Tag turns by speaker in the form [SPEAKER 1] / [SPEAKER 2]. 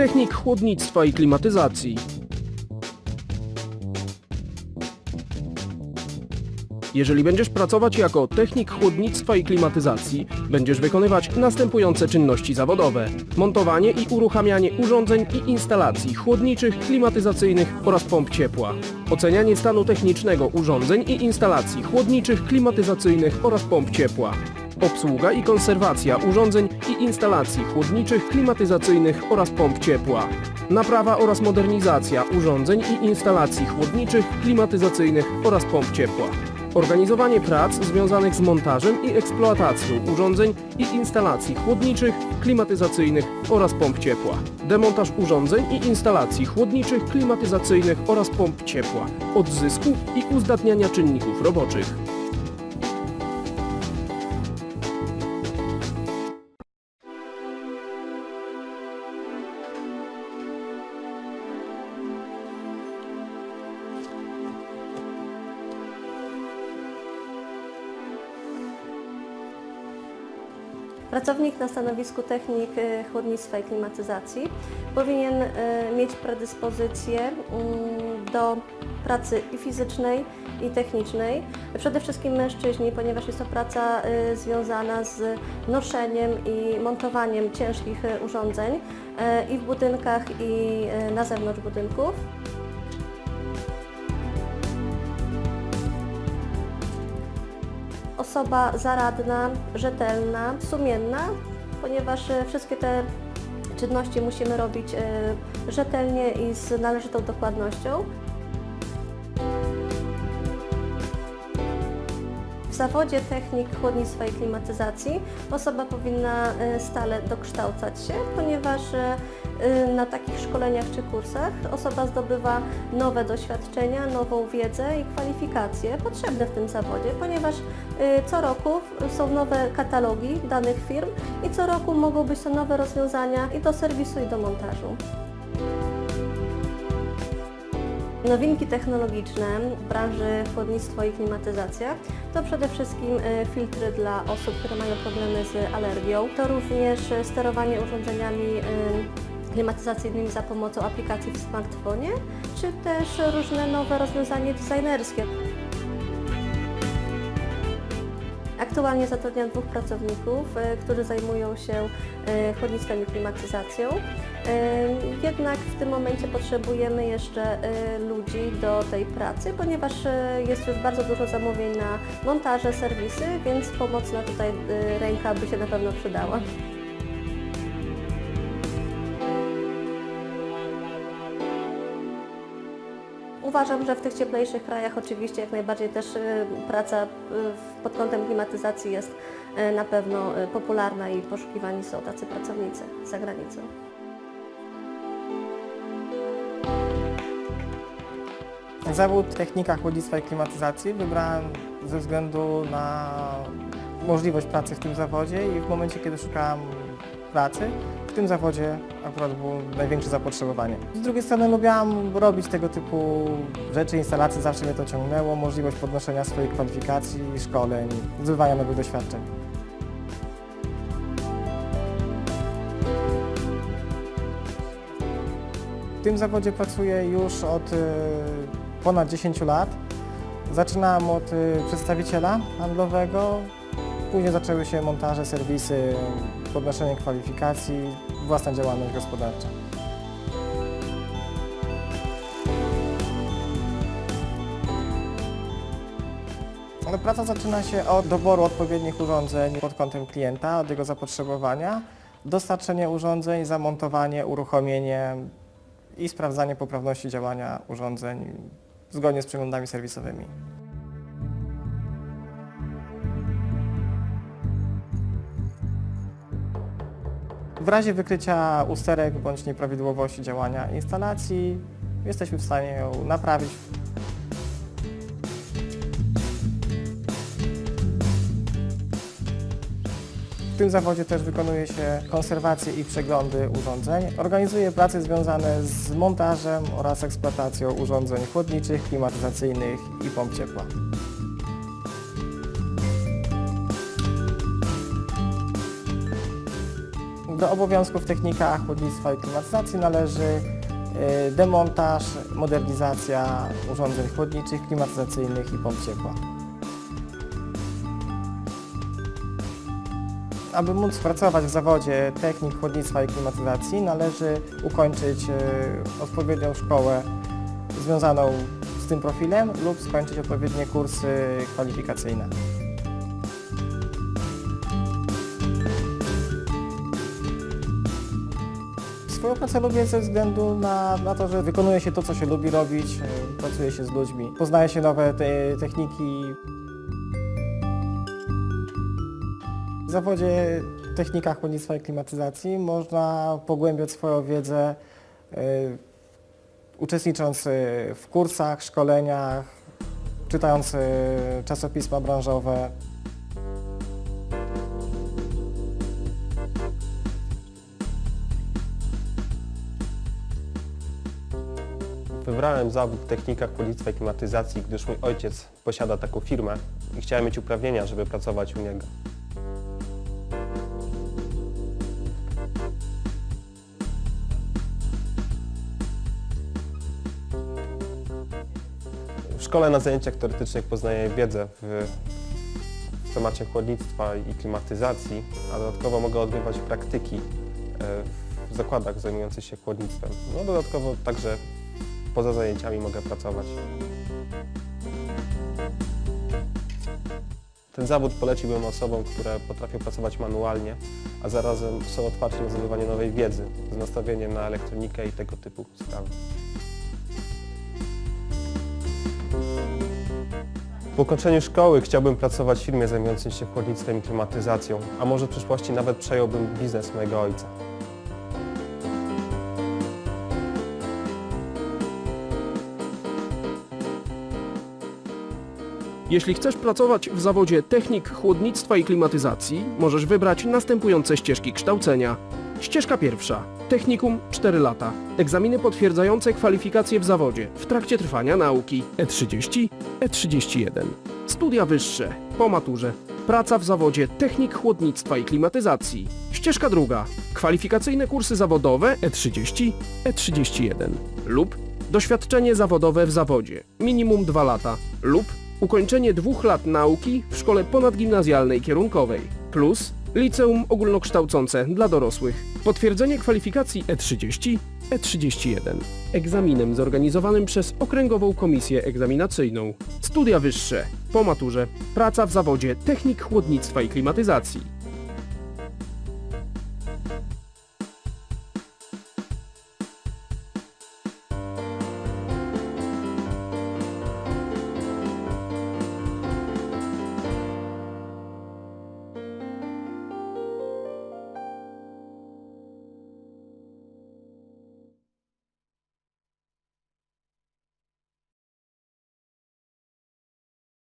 [SPEAKER 1] technik chłodnictwa i klimatyzacji. Jeżeli będziesz pracować jako technik chłodnictwa i klimatyzacji, będziesz wykonywać następujące czynności zawodowe: montowanie i uruchamianie urządzeń i instalacji chłodniczych, klimatyzacyjnych oraz pomp ciepła, ocenianie stanu technicznego urządzeń i instalacji chłodniczych, klimatyzacyjnych oraz pomp ciepła, obsługa i konserwacja urządzeń i instalacji chłodniczych, klimatyzacyjnych oraz pomp ciepła, naprawa oraz modernizacja urządzeń i instalacji chłodniczych, klimatyzacyjnych oraz pomp ciepła. Organizowanie prac związanych z montażem i eksploatacją urządzeń i instalacji chłodniczych, klimatyzacyjnych oraz pomp ciepła. Demontaż urządzeń i instalacji chłodniczych, klimatyzacyjnych oraz pomp ciepła. Odzysku i uzdatniania czynników roboczych.
[SPEAKER 2] Pracownik na stanowisku technik e, chłodnictwa i klimatyzacji powinien e, mieć predyspozycję mm, do pracy i fizycznej, i technicznej. Przede wszystkim mężczyźni, ponieważ jest to praca e, związana z noszeniem i montowaniem ciężkich urządzeń i w budynkach, i na zewnątrz budynków. Osoba zaradna, rzetelna, sumienna, ponieważ e, wszystkie te czynności musimy robić e, rzetelnie i z należytą dokładnością. Zawodzie technik chłodnictwa i klimatyzacji osoba powinna e, stale dokształcać się, ponieważ e, e, na takich szkoleniach czy kursach osoba zdobywa nowe doświadczenia, nową wiedzę i kwalifikacje potrzebne w tym zawodzie, ponieważ co roku są nowe katalogi danych firm i co roku mogą być to nowe rozwiązania i do serwisu i do montażu. Nowinki technologiczne w branży chłodnictwo i klimatyzacja to przede wszystkim e, filtry dla osób, które mają problemy z alergią. To również e, sterowanie urządzeniami e, klimatyzacyjnymi za pomocą aplikacji w smartfonie, czy też różne nowe rozwiązania designerskie. Aktualnie zatrudniam dwóch pracowników, e, którzy zajmują się e, chłodnictwem i klimatyzacją. E, Jednak w tym momencie potrzebujemy jeszcze ludzi do tej pracy, ponieważ jest już bardzo dużo zamówień na montaże, serwisy, więc pomocna tutaj ręka by się na pewno przydała. Uważam, że w tych cieplejszych krajach oczywiście jak najbardziej też e, praca w- pod kątem klimatyzacji jest e, na pewno popularna i poszukiwani są tacy pracownicy za granicą.
[SPEAKER 3] Zawód technika chłodzictwa i klimatyzacji wybrałem ze względu na możliwość pracy w tym zawodzie i w momencie, kiedy szukałem pracy, w tym zawodzie akurat było największe zapotrzebowanie. Z drugiej strony lubiłam robić tego typu rzeczy, instalacje, zawsze mnie to ciągnęło, możliwość podnoszenia swoich kwalifikacji, szkoleń, zdobywania nowych doświadczeń. W tym zawodzie pracuję już od e, ponad 10 lat. Zaczynałem od e, przedstawiciela handlowego, później zaczęły się montaże, serwisy, podnoszenie kwalifikacji, własna działalność gospodarcza. No, Praca zaczyna się od doboru odpowiednich urządzeń pod kątem klienta, od jego zapotrzebowania, dostarczenie urządzeń, zamontowanie, uruchomienie i sprawdzanie poprawności działania urządzeń zgodnie z przeglądami serwisowymi. W razie wykrycia usterek bądź nieprawidłowości działania instalacji jesteśmy w stanie ją naprawić W tym zawodzie też wykonuje się konserwację i przeglądy urządzeń. Organizuje prace związane z montażem oraz eksploatacją urządzeń chłodniczych, klimatyzacyjnych i pomp ciepła. Do obowiązków technika chłodnictwa i klimatyzacji należy y, demontaż, modernizacja urządzeń chłodniczych, klimatyzacyjnych i pomp ciepła. Aby móc pracować w zawodzie technik chłodnictwa i klimatyzacji należy ukończyć y, odpowiednią szkołę związaną z tym profilem lub skończyć odpowiednie kursy kwalifikacyjne. Swoją pracę lubię ze względu na, na to, że wykonuje się to, co się lubi robić, y, pracuje się z ludźmi, poznaje się nowe te, techniki. W zawodzie technika chłodnictwa i klimatyzacji można pogłębiać swoją wiedzę y, uczestnicząc y, w kursach, szkoleniach, czytając czasopisma branżowe.
[SPEAKER 4] Wybrałem zawód technika chłodnictwa i klimatyzacji, gdyż mój ojciec posiada taką firmę i chciałem mieć uprawnienia, żeby pracować u niego. W szkole na zajęciach teoretycznych poznaję wiedzę w, w temacie chłodnictwa i klimatyzacji, a dodatkowo mogę odbywać praktyki e, w zakładach zajmujących się chłodnictwem. No dodatkowo także poza zajęciami mogę pracować. Ten zawód poleciłbym osobom, które potrafią pracować manualnie, a zarazem są otwarci na zdobywanie nowej wiedzy z nastawieniem na elektronikę i tego typu sprawy. Po ukończeniu szkoły chciałbym pracować w firmie zajmującej się chłodnictwem i klimatyzacją, a może w przyszłości nawet przejąłbym biznes mojego ojca.
[SPEAKER 1] Jeśli chcesz pracować w zawodzie technik chłodnictwa i klimatyzacji, możesz wybrać następujące ścieżki kształcenia. Ścieżka pierwsza. Technikum 4 lata. Egzaminy potwierdzające kwalifikacje w zawodzie w trakcie trwania nauki E E30, E31. Studia wyższe. Po maturze. Praca w zawodzie technik chłodnictwa i klimatyzacji. Ścieżka druga. Kwalifikacyjne kursy zawodowe E E30, E31. Lub doświadczenie zawodowe w zawodzie. Minimum 2 lata. Lub ukończenie dwóch lat nauki w szkole ponadgimnazjalnej kierunkowej, plus liceum ogólnokształcące dla dorosłych. Potwierdzenie kwalifikacji E E30, E31. Egzaminem zorganizowanym przez Okręgową Komisję Egzaminacyjną. Studia wyższe. Po maturze. Praca w zawodzie technik chłodnictwa i klimatyzacji.